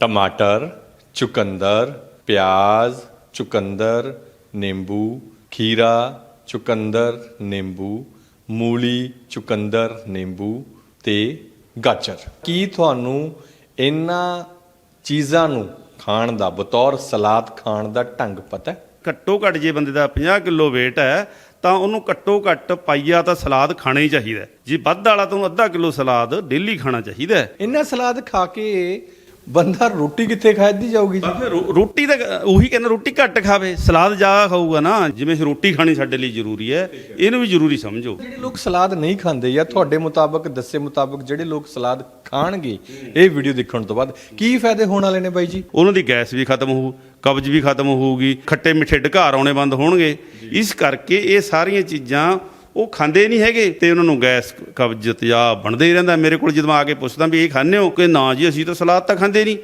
ਟਮਾਟਰ ਚੁਕੰਦਰ ਪਿਆਜ਼ ਚੁਕੰਦਰ ਨਿੰਬੂ ਖੀਰਾ ਚੁਕੰਦਰ ਨਿੰਬੂ ਮੂਲੀ ਚੁਕੰਦਰ ਨਿੰਬੂ ਤੇ ਗਾਜਰ ਕੀ ਤੁਹਾਨੂੰ ਇਹਨਾਂ ਚੀਜ਼ਾਂ ਨੂੰ ਖਾਣ ਦਾ ਬਤੌਰ ਸਲਾਦ ਖਾਣ ਦਾ ਢੰਗ ਪਤਾ ਹੈ ਘੱਟੋ ਘੱਟ ਜੇ ਬੰਦੇ ਦਾ 50 ਕਿਲੋ weight ਹੈ ਤਾਂ ਉਹਨੂੰ ਘੱਟੋ ਘੱਟ ਪਾਈਆ ਤਾਂ ਸਲਾਦ ਖਾਣਾ ਹੀ ਚਾਹੀਦਾ। ਜੇ ਵੱਧ ਵਾਲਾ ਤਾਂ ਉਹਨੂੰ ਅੱਧਾ ਕਿਲੋ ਸਲਾਦ ਡੇਲੀ ਖਾਣਾ ਚਾਹੀਦਾ। ਇਹਨਾਂ ਸਲਾਦ ਖਾ ਕੇ ਬੰਦਾ ਰੋਟੀ ਕਿੱਥੇ ਖਾਦੀ ਜਾਊਗੀ ਜੀ? ਫਿਰ ਰੋ- ਰੋਟੀ ਤਾਂ ਉਹੀ ਕਹਿੰਦਾ ਰੋਟੀ ਘੱਟ ਖਾਵੇ ਸਲਾਦ ਜ਼ਿਆਦਾ ਖਾਊਗਾ ਨਾ। ਜਿਵੇਂ ਰੋਟੀ ਖਾਣੀ ਸਾਡੇ ਲਈ ਜ਼ਰੂਰੀ ਹੈ ਇਹਨੂੰ ਵੀ ਜ਼ਰੂਰੀ ਸਮਝੋ। ਜਿਹੜੇ ਲੋਕ ਸਲਾਦ ਨਹੀਂ ਖਾਂਦੇ ਜਾਂ ਤੁਹਾਡੇ ਮੁਤਾਬਕ ਦੱਸੇ ਮੁਤਾਬਕ ਜਿਹੜੇ ਲੋਕ ਸਲਾਦ ਖਾਣਗੇ ਇਹ ਵੀਡੀਓ ਦੇਖਣ ਤੋਂ ਬਾਅਦ ਕੀ ਫਾਇਦੇ ਹੋਣ ਵਾਲੇ ਨੇ ਬਾਈ ਜੀ? ਉਹਨਾਂ ਦੀ ਗੈਸ ਵੀ ਖਤਮ ਹੋਊ ਕਬਜ਼ ਵੀ ਖਤਮ ਹੋਊਗੀ ਖੱਟੇ ਮਿੱਠੇ ਢਕਾਰ ਆਉਣੇ ਬੰਦ ਹੋਣਗੇ। ਇਸ ਕਰਕੇ ਇਹ ਸਾਰੀਆਂ ਚੀਜ਼ਾਂ ਉਹ ਖਾਂਦੇ ਨਹੀਂ ਹੈਗੇ ਤੇ ਉਹਨਾਂ ਨੂੰ ਗੈਸ ਕਬਜ਼ ਤੇਜ਼ਾਬ ਬਣਦਾ ਹੀ ਰਹਿੰਦਾ। ਮੇਰੇ ਕੋਲ ਜਦੋਂ ਆ ਕੇ ਪੁੱਛਦਾ ਵੀ ਇਹ ਖਾਂਦੇ ਹੋ? ਕਿ ਨਾ ਜੀ, ਅਸੀਂ ਤਾਂ ਸਲਾਦ ਤਾਂ ਖਾਂਦੇ ਨਹੀਂ।